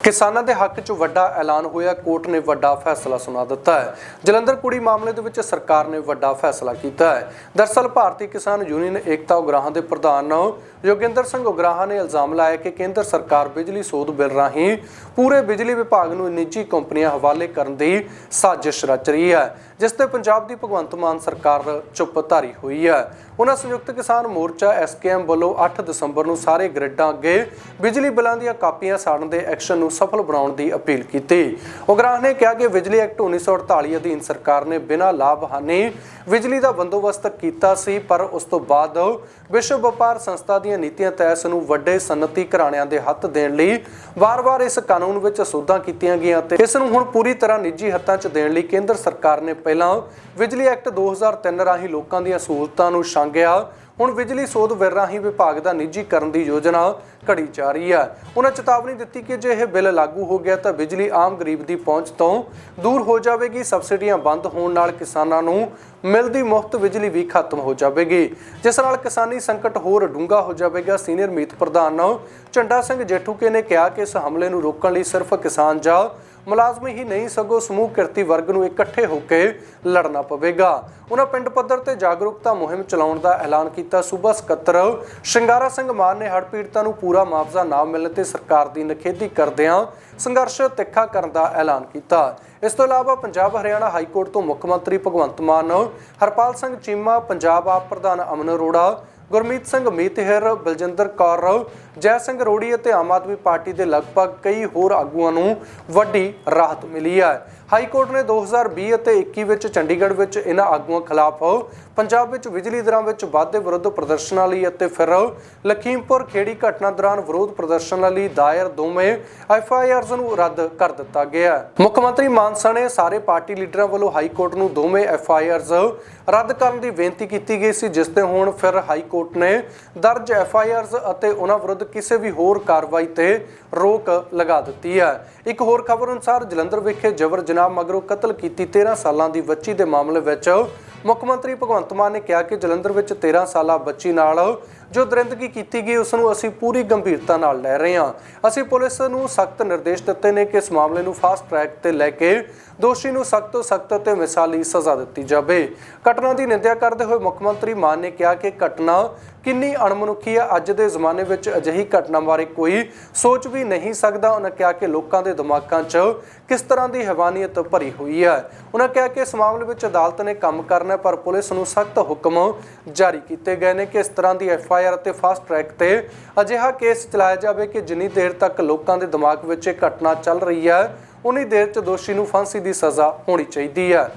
ਕਿਸਾਨਾਂ ਦੇ ਹੱਕ 'ਚ ਵੱਡਾ ਐਲਾਨ ਹੋਇਆ, ਕੋਰਟ ਨੇ ਵੱਡਾ ਫੈਸਲਾ ਸੁਣਾ ਦਿੱਤਾ ਹੈ। ਜਲੰਧਰ ਕੁੜੀ ਮਾਮਲੇ ਦੇ ਵਿੱਚ ਸਰਕਾਰ ਨੇ ਵੱਡਾ ਫੈਸਲਾ ਕੀਤਾ ਹੈ। ਦਰਸਲ ਭਾਰਤੀ ਕਿਸਾਨ ਯੂਨੀਅਨ ਏਕਤਾ ਉਗਰਾਹਾਂ ਦੇ ਪ੍ਰਧਾਨ ਯੋਗਿੰਦਰ ਸਿੰਘ ਉਗਰਾਹਾਂ ਨੇ ਇਲਜ਼ਾਮ ਲਾਇਆ ਕਿ ਕੇਂਦਰ ਸਰਕਾਰ ਬਿਜਲੀ ਸੋਧ ਬਿੱਲ ਰਾਹੀਂ ਪੂਰੇ ਬਿਜਲੀ ਵਿਭਾਗ ਨੂੰ ਨਿੱਜੀ ਕੰਪਨੀਆਂ ਹਵਾਲੇ ਕਰਨ ਦੀ ਸਾਜ਼ਿਸ਼ ਰਚ ਰਹੀ ਹੈ, ਜਿਸ ਤੇ ਪੰਜਾਬ ਦੀ ਭਗਵੰਤ ਮਾਨ ਸਰਕਾਰ ਚੁੱਪ ਧਾਰੀ ਹੋਈ ਹੈ। ਉਹਨਾਂ ਸੰਯੁਕਤ ਕਿਸਾਨ ਮੋਰਚਾ ਐਸਕੇਐਮ ਵੱਲੋਂ 8 ਦਸੰਬਰ ਨੂੰ ਸਾਰੇ ਗ੍ਰਿਡਾਂ ਅੱਗੇ ਬਿਜਲੀ ਬਿੱਲਾਂ ਦੀਆਂ ਕਾਪੀਆਂ ਸਾੜਨ ਦੇ ਐਕਸ਼ਨ ਨੂੰ ਸਫਲ ਬਣਾਉਣ ਦੀ ਅਪੀਲ ਕੀਤੀ। ਉਗਰਾਹ ਨੇ ਕਿਹਾ ਕਿ ਬਿਜਲੀ ਐਕਟ 1948 ਅਧੀਨ ਸਰਕਾਰ ਨੇ ਬਿਨਾਂ ਲਾਭ ਬਿਜਲੀ ਦਾ ਬੰਦੋਬਸਤ ਕੀਤਾ ਸੀ, ਪਰ ਉਸ ਤੋਂ ਬਾਅਦ ਵਿਸ਼ਵ ਵਪਾਰ ਸੰਸਥਾ ਦੀਆਂ ਨੀਤੀਆਂ ਤਹਿਤ ਇਸ ਨੂੰ ਵੱਡੇ ਸਨਅਤੀ ਘਰਾਣਿਆਂ ਦੇ ਹੱਥ ਦੇਣ ਲਈ ਵਾਰ-ਵਾਰ ਇਸ ਕਾਨੂੰਨ ਵਿੱਚ ਸੋਧਾਂ ਕੀਤੀਆਂ ਗਈਆਂ ਤੇ ਇਸ ਨੂੰ ਹੁਣ ਪੂਰੀ ਤਰ੍ਹਾਂ ਨਿੱਜੀ ਹੱਥਾਂ 'ਚ ਦੇਣ ਲਈ ਕੇਂਦਰ ਸਰਕਾਰ ਨੇ ਪਹਿਲਾਂ ਬਿਜਲੀ ਐਕਟ 2003 ਰਾਹੀਂ ਲੋਕਾਂ ਦੀਆਂ ਸਹੂਲਤਾਂ ਨੂੰ ਛਾਂਗਿਆ। ਹੁਣ ਬਿਜਲੀ ਸੋਧ ਬਿੱਲ ਰਾਹੀਂ ਵਿਭਾਗ ਦਾ ਨਿੱਜੀਕਰਨ ਦੀ ਯੋਜਨਾ ਘੜੀ ਜਾ ਰਹੀ ਹੈ। ਉਹਨਾਂ ਚੇਤਾਵਨੀ ਦਿੱਤੀ ਕਿ ਜੇ ਇਹ ਬਿੱਲ ਲਾਗੂ ਹੋ ਗਿਆ ਤਾਂ ਬਿਜਲੀ ਆਮ ਗਰੀਬ ਦੀ ਪਹੁੰਚ ਤੋਂ ਦੂਰ ਹੋ ਜਾਵੇਗੀ, ਸਬਸਿਡੀਆਂ ਬੰਦ ਹੋਣ ਨਾਲ ਕਿਸਾਨਾਂ ਨੂੰ ਮਿਲਦੀ ਮੁਫਤ ਬਿਜਲੀ ਵੀ ਖਤਮ ਹੋ ਜਾਵੇਗੀ। ਜਿਸ ਨਾਲ ਕਿਸਾਨੀ ਸੰਕਟ ਹੋਰ ਡੂੰਘਾ ਹੋ ਜਾਵੇਗਾ, ਸੀਨੀਅਰ ਮੀਤ ਪ੍ਰਧਾਨ ਝੰਡਾ ਸਿੰਘ ਜੇਠੂਕੇ ਨੇ ਕਿਹਾ ਕਿ ਇਸ ਹਮਲੇ ਨੂੰ ਰੋਕਣ ਲਈ ਸਿਰਫ ਕਿਸਾਨ ਜਾਂ ਮੁਲਾਜ਼ਮ ਹੀ ਨਹੀਂ, ਸਗੋਂ ਸਮੂਹ ਕਿਰਤੀ ਵਰਗ ਨੂੰ ਇਕੱਠੇ ਹੋ ਕੇ ਲੜਨਾ ਪਵੇਗਾ। ਉਹਨਾਂ ਪਿੰਡ ਪੱਧਰ ਤੇ ਜਾਗਰੂਕਤਾ ਮੁਹਿੰਮ ਚਲਾਉਣ ਦਾ ਐਲਾਨ ਕੀਤਾ। ਸੂਬਾ ਸਕੱਤਰ। ਸ਼ਿੰਗਾਰਾ ਸਿੰਘ ਮਾਨ ਨੇ ਹੜ੍ਹ ਪੀੜਤਾਂ ਨੂੰ ਪੂਰਾ ਮੁਆਵਜ਼ਾ ਨਾ ਮਿਲਣ ਤੇ ਸਰਕਾਰ ਦੀ ਨਿਖੇਧੀ ਕਰਦਿਆਂ ਸੰਘਰਸ਼ ਤਿੱਖਾ ਕਰਨ ਦਾ ਐਲਾਨ ਕੀਤਾ। ਇਸ ਤੋਂ ਇਲਾਵਾ ਪੰਜਾਬ ਹਰਿਆਣਾ ਹਾਈ ਕੋਰਟ ਤੋਂ ਮੁੱਖ ਮੰਤਰੀ ਭਗਵੰਤ ਮਾਨ, ਹਰਪਾਲ ਸਿੰਘ ਚੀਮਾ, ਪੰਜਾਬ ਆਪ ਪ੍ਰਧਾਨ ਅਮਨ ਅਰੋੜਾ ਗੁਰਮੀਤ ਸਿੰਘ, ਮੀਤਹਿਰ, ਬਲਜਿੰਦਰ ਕੌਰ ਜੈ ਸਿੰਘ ਰੋੜੀ ਅਤੇ ਆਮ ਆਦਮੀ ਪਾਰਟੀ ਦੇ ਲਗਭਗ ਕਈ ਹੋਰ ਆਗੂਆਂ ਨੂੰ ਵੱਡੀ ਰਾਹਤ ਮਿਲੀ ਹੈ। ਹਾਈ ਕੋਰਟ ਨੇ 2020 ਅਤੇ 21 ਵਿੱਚ ਚੰਡੀਗੜ੍ਹ ਵਿੱਚ ਇਹਨਾਂ ਆਗੂਆਂ ਖਿਲਾਫ ਪੰਜਾਬ ਵਿੱਚ ਬਿਜਲੀ ਦਰਾਂ ਵਿੱਚ ਵਾਧੇ ਵਿਰੁੱਧ ਪ੍ਰਦਰਸ਼ਨਾਂ ਲਈ ਅਤੇ ਫਿਰ ਲਖੀਮਪੁਰ ਖੇੜੀ ਘਟਨਾ ਦੌਰਾਨ ਵਿਰੋਧ ਪ੍ਰਦਰਸ਼ਨਾਂ ਲਈ ਦਾਇਰ ਦੋਵੇਂ ਐਫ ਆਈ ਆਰਜ਼ ਨੂੰ ਰੱਦ ਕਰ ਦਿੱਤਾ ਗਿਆ ਮੁੱਖ ਮੰਤਰੀ ਮਾਨਸਾ ਨੇ ਸਾਰੇ ਪਾਰਟੀ ਲੀਡਰਾਂ ਵੱਲੋਂ ਹਾਈ ਕੋਰਟ ਨੂੰ ਦੋਵੇਂ ਐਫ ਆਈ ਆਰਜ਼ ਰੱਦ ਕਰਨ ਦੀ ਬੇਨਤੀ ਕੀਤੀ ਗਈ ਸੀ, ਜਿਸ ਤੇ ਹੁਣ ਫਿਰ ਹਾਈ ਕੋਰਟ ਨੇ ਦਰਜ ਐਫ ਆਈ ਆਰਜ਼ ਅਤੇ ਉਹਨਾਂ ਵਿਰੁੱਧ ਕਿਸੇ ਵੀ ਹੋਰ ਕਾਰਵਾਈ ਤੇ ਰੋਕ ਲਗਾ ਦਿੱਤੀ ਹੈ। ਇੱਕ ਹੋਰ ਖਬਰ ਅਨੁਸਾਰ ਜਲੰਧਰ ਵਿਖੇ ਜਬਰ ਜਨਾਹ ਮਗਰੋਂ ਕਤਲ ਕੀਤੀ 13 ਸਾਲਾਂ ਦੀ ਬੱਚੀ ਦੇ ਮਾਮਲੇ ਵਿੱਚ ਮੁੱਖ ਮੰਤਰੀ ਭਗਵੰਤ ਮਾਨ ਨੇ ਕਿਹਾ ਕਿ ਜਲੰਧਰ ਵਿੱਚ 13 ਸਾਲਾ ਬੱਚੀ ਨਾਲ ਜੋ ਦਰਿੰਦਗੀ ਕੀਤੀ ਗਈ ਉਸ ਨੂੰ ਅਸੀਂ ਪੂਰੀ ਗੰਭੀਰਤਾ ਨਾਲ ਲੈ ਰਹੇ ਹਾਂ। ਅਸੀਂ ਪੁਲਿਸ ਨੂੰ ਸਖਤ ਨਿਰਦੇਸ਼ ਦਿੱਤੇ ਨੇ ਕਿ ਇਸ ਮਾਮਲੇ ਨੂੰ ਫਾਸਟ ਟਰੈਕ ਤੇ ਲੈ ਕੇ ਦੋਸ਼ੀ ਨੂੰ ਸਖਤ ਤੋਂ ਸਖਤ ਅਤੇ ਮਿਸਾਲੀ ਸਜ਼ਾ ਦਿੱਤੀ ਜਾਵੇ। ਘਟਨਾ ਦੀ ਨਿੰਦਿਆ ਕਰਦੇ ਹੋਏ ਮੁੱਖ ਮੰਤਰੀ ਮਾਨ ਨੇ ਕਿਹਾ ਕਿ ਘਟਨਾ ਕਿੰਨੀ ਅਣਮਨੁੱਖੀ ਹੈ ਅੱਜ ਦੇ ਜ਼ਮਾਨੇ ਵਿੱਚ ਅਜਿਹੀ ਘਟਨਾ ਬਾਰੇ ਕੋਈ ਸੋਚ ਵੀ ਨਹੀਂ ਸਕਦਾ। ਉਹਨਾਂ ਕਿਹਾ ਕਿ ਲੋਕਾਂ ਦੇ ਦਿਮਾਗਾਂ 'ਚ ਕਿਸ ਤਰ੍ਹਾਂ ਦੀ ਹੈਵਾਨੀਅਤ ਭਰੀ ਹੋਈ ਹੈ। ਉਹਨਾਂ ਕਿਹਾ ਕਿ ਇਸ ਮਾਮਲੇ ਵਿੱਚ ਅਦਾਲਤ ਨੇ ਕੰਮ ਕਰਨਾ ਪਰ ਪੁਲਿਸ ਨੂੰ ਸਖਤ ਹੁਕਮ ਜਾਰੀ ਕੀਤੇ ਗਏ ਨੇ ਕਿ ਇਸ ਤਰ੍ਹਾਂ ਦੀ ਐਫ ਆਈ ਆਰ ਅਤੇ ਫਾਸਟ ਟਰੈਕ ਤੇ ਅਜਿਹਾ ਕੇਸ ਚਲਾਇਆ ਜਾਵੇ ਕਿ ਜਿੰਨੀ ਦੇਰ ਤੱਕ ਲੋਕਾਂ ਦੇ ਦਿਮਾਗ ਵਿੱਚ ਇਹ ਘਟਨਾ ਚੱਲ ਰਹੀ ਹੈ, ਉਨੀ ਦੇਰ 'ਚ ਦੋਸ਼ੀ ਨੂੰ ਫਾਂਸੀ ਦੀ ਸਜ਼ਾ ਹੋਣੀ ਚਾਹੀਦੀ ਹੈ।